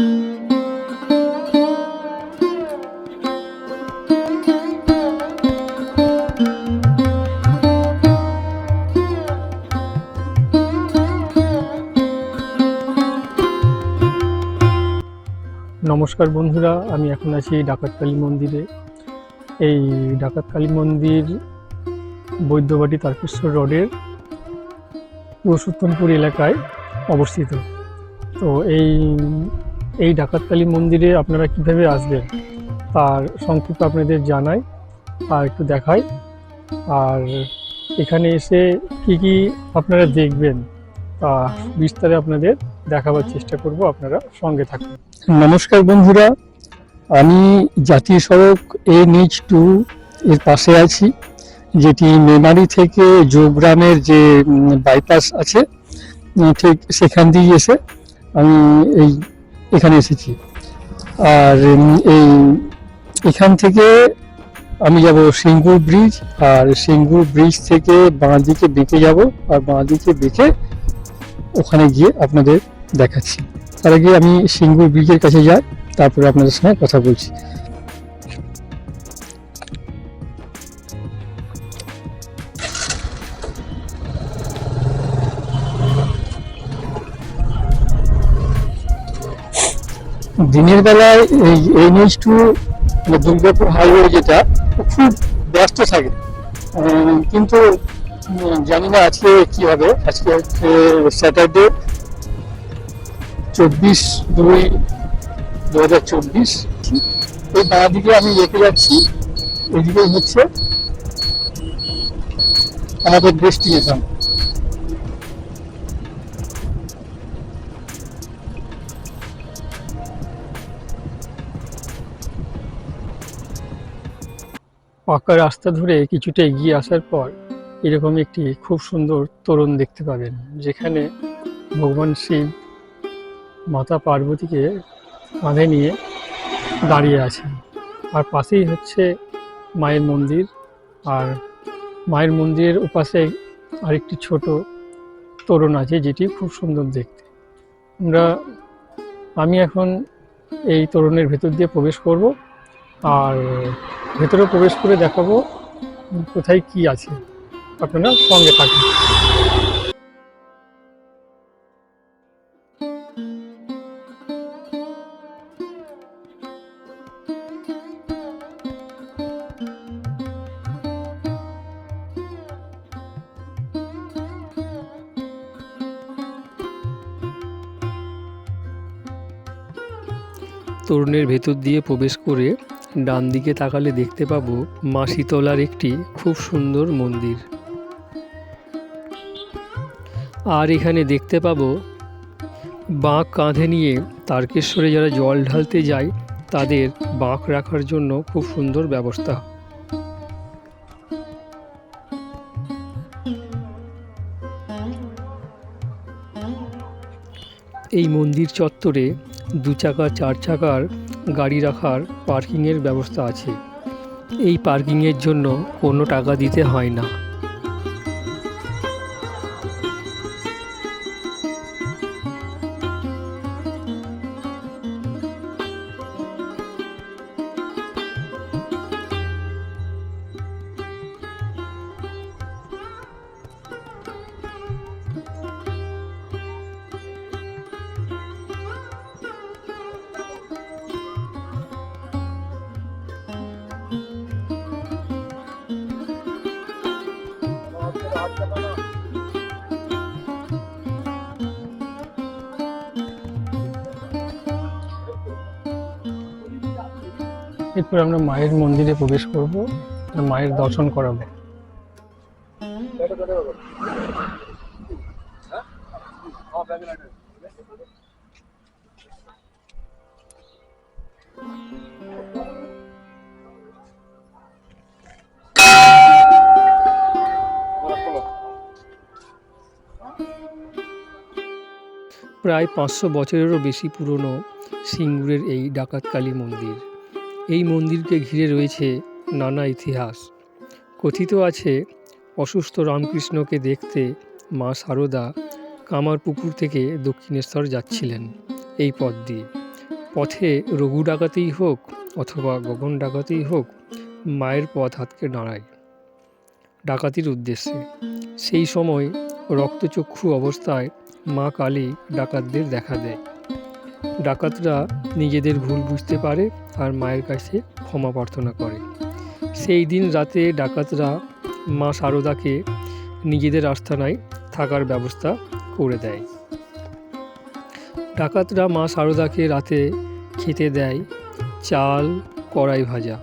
নমস্কার বন্ধুরা, আমি এখন আছি ডাকাতকালী মন্দিরে। এই ডাকাতকালী মন্দির বৈদ্যবাটি তারকেশ্বর রোডের পুরুষোত্তমপুর এলাকায় অবস্থিত। তো এই এই ডাকাতকালী মন্দিরে আপনারা কীভাবে আসবেন? তার সংক্ষিপ্ত আপনাদের জানাই আর একটু দেখাই। আর এখানে এসে কি কি আপনারা দেখবেন তা বিস্তারে আপনাদের দেখাবার চেষ্টা করব, আপনারা সঙ্গে থাকুন। নমস্কার বন্ধুরা, আমি জাতীয় সড়ক এন এইচ টু এর পাশে আছি, যেটি মেমারি থেকে যোগগ্রামের যে বাইপাস আছে ঠিক সেখান দিয়ে এসে আমি এই এখানে এসেছি। আর এই, এখান থেকে আমি যাব সিঙ্গুর ব্রিজ, আর সিঙ্গুর ব্রিজ থেকে বাঁ দিকে বেঁকে যাব, আর বাঁ দিকে বেঁকে ওখানে গিয়ে আপনাদের দেখাচ্ছি। তার আগে আমি সিঙ্গুর ব্রিজের কাছে যাই, তারপরে আপনাদের সঙ্গে কথা বলছি। দিনের বেলায় এই এইচ টু দুর্গাপুর হাইওয়ে যেটা, খুব ব্যস্ত থাকে। কিন্তু জানি না আজকে কি হবে আজকে হচ্ছে স্যাটারডে চব্বিশ দুই দু হাজার চব্বিশ। এই বাঁ দিকে আমি রেখে যাচ্ছি এদিকে হচ্ছে আমাদের ডেস্টিনেশন পাকা রাস্তা ধরে কিছুটা এগিয়ে আসার পর এরকম একটি খুব সুন্দর তোরণ দেখতে পাবেন, যেখানে ভগবান শিব মাতা পার্বতীকে কাঁধে নিয়ে দাঁড়িয়ে আছেন। আর পাশেই হচ্ছে মায়ের মন্দির, আর মায়ের মন্দিরের ওপাশে আরেকটি ছোট তোরণ আছে, যেটি খুব সুন্দর দেখতে। আমরা, আমি এখন এই তোরণের ভেতর দিয়ে প্রবেশ করব। আর ভেতরে প্রবেশ করে দেখাবো কোথায় কি আছে। আপনারা সঙ্গে থাকুন। তরুণের ভেতর দিয়ে প্রবেশ করে ডান দিকে তাকালে দেখতে পাবো মা একটি খুব সুন্দর মন্দির। আর এখানে দেখতে পাবো বাঁক কাঁধে নিয়ে তারকেশ্বরে যারা জল ঢালতে যায়, তাদের বাঁক রাখার জন্য খুব সুন্দর ব্যবস্থা। এই মন্দির চত্বরে দু চাকা, চার চাকার গাড়ি রাখার পার্কিংয়ের ব্যবস্থা আছে। এই পার্কিংয়ের জন্য কোনো টাকা দিতে হয় না। এরপর আমরা মায়ের মন্দিরে প্রবেশ করব মায়ের দর্শন করাবো। প্রায় পাঁচশো বছরেরও বেশি পুরনো সিঙ্গুরের এই ডাকাতকালী মন্দির। এই মন্দিরকে ঘিরে রয়েছে নানা ইতিহাস। কথিত আছে, অসুস্থ রামকৃষ্ণকে দেখতে মা সারদা কামারপুকুর থেকে দক্ষিণেশ্বর যাচ্ছিলেন এই পথ দিয়ে। পথে রঘু ডাকাতেই হোক অথবা গগন ডাকাতেই হোক, মায়ের পথ হাতকে দাঁড়ায়। ডাকাতির উদ্দেশ্যে। সেই সময় রক্তচক্ষু অবস্থায় মা কালী ডাকাতদের দেখা দেয়। ডাকাতরা নিজেদের ভুল বুঝতে পারে আর মায়ের কাছে ক্ষমা প্রার্থনা করে। সেই দিন রাতে ডাকাতরা মা শারদাকে নিজেদের আস্থানায় থাকার ব্যবস্থা করে দেয়। ডাকাতরা মা শারদাকে রাতে খেতে দেয় চাল, কড়াই ভাজা।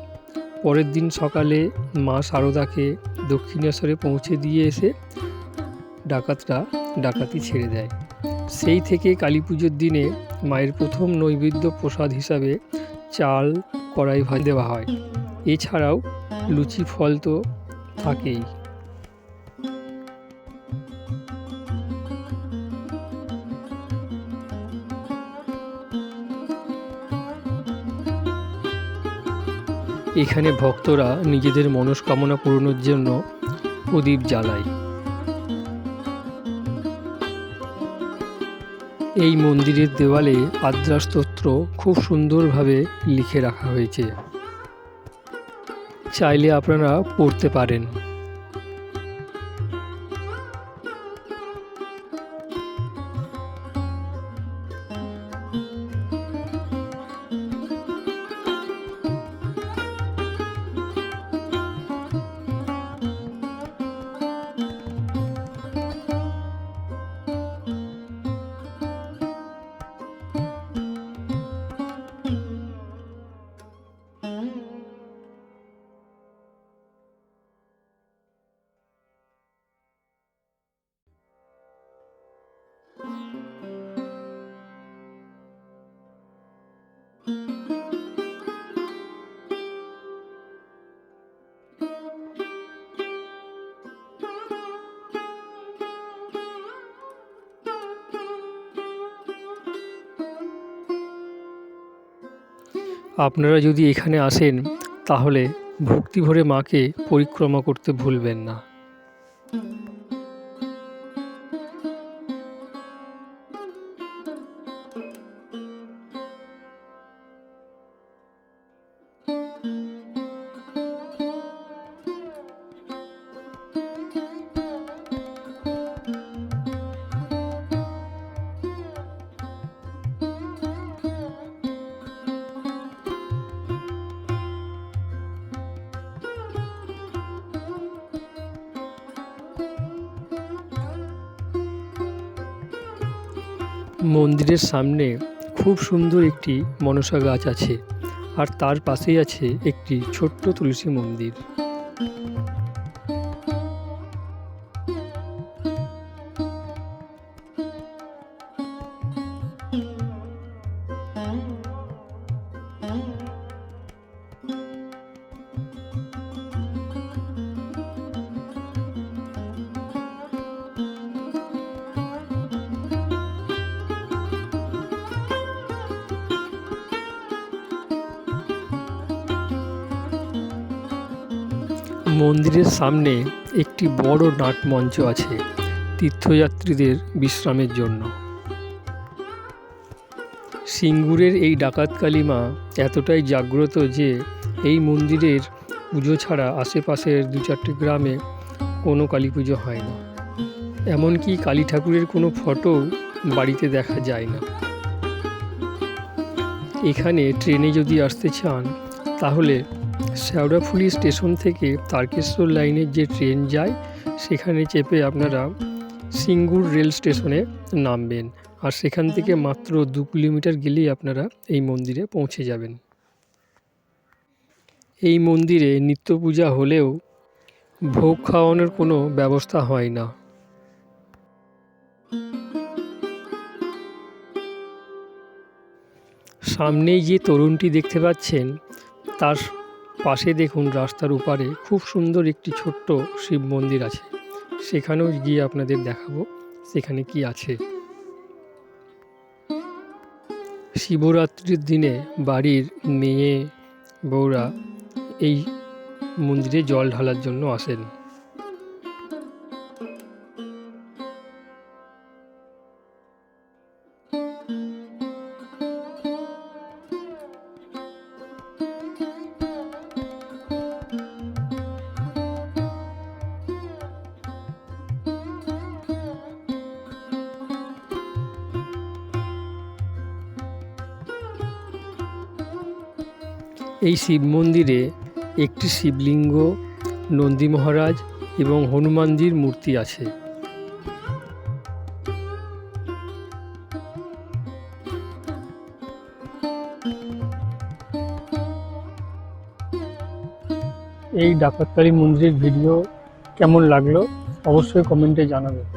পরের দিন সকালে মা শারদাকে দক্ষিণেশ্বরে পৌঁছে দিয়ে এসে ডাকাতরা ডাকাতি ছেড়ে দেয়। সেই থেকে কালী পুজোর দিনে মায়ের প্রথম নৈবেদ্য প্রসাদ হিসাবে চাল, কড়াই ভাজা দেওয়া হয়। এছাড়াও লুচি ফল তো থাকেই। এখানে ভক্তরা নিজেদের মনস্কামনা পূরণের জন্য প্রদীপ জ্বালায়। এই মন্দিরের দেওয়ালে আদ্রা স্তোত্র খুব সুন্দরভাবে লিখে রাখা হয়েছে। চাইলে আপনারা পড়তে পারেন। আপনারা যদি এখানে আসেন তাহলে ভক্তি ভরে মাকে পরিক্রমা করতে ভুলবেন না। মন্দিরের সামনে খুব সুন্দর একটি মনসা গাছ আছে আর তার পাশেই আছে একটি ছোট্ট তুলসী মন্দির। মন্দিরের সামনে একটি বড় নাটমঞ্চ আছে তীর্থযাত্রীদের বিশ্রামের জন্য। সিঙ্গুরের এই ডাকাতকালী মা এতটাই জাগ্রত যে এই মন্দিরের পুজো ছাড়া আশেপাশের দু চারটি গ্রামে কোনো কালী পুজো হয় না। এমনকি কালী ঠাকুরের কোনো ফটো বাড়িতে দেখা যায় না। এখানে ট্রেনে যদি আসতে চান, তাহলে শেওড়াফুলি স্টেশন থেকে তারকেশ্বর লাইনের যে ট্রেন যায়, সেখানে চেপে আপনারা সিঙ্গুর রেল স্টেশনে নামবেন। আর সেখান থেকে মাত্র দু কিলোমিটার গেলেই আপনারা এই মন্দিরে পৌঁছে যাবেন। এই মন্দিরে নিত্য পূজা হলেও ভোগ খাওয়ানোর কোনো ব্যবস্থা হয় না। সামনেই যে তরুণটি দেখতে পাচ্ছেন, তার পাশে দেখুন রাস্তার উপারে খুব সুন্দর একটি ছোট্ট শিব মন্দির আছে। সেখানেও গিয়ে আপনাদের দেখাবো সেখানে কি আছে। শিবরাত্রির দিনে বাড়ির মেয়ে বউরা এই মন্দিরে জল ঢালার জন্য আসেন। এই শিব মন্দিরে একটি শিবলিঙ্গ, নন্দী মহারাজ এবং হনুমানজির মূর্তি আছে। এই ডাকাতকারী মন্দিরের ভিডিও কেমন লাগল? অবশ্যই কমেন্টে জানাবেন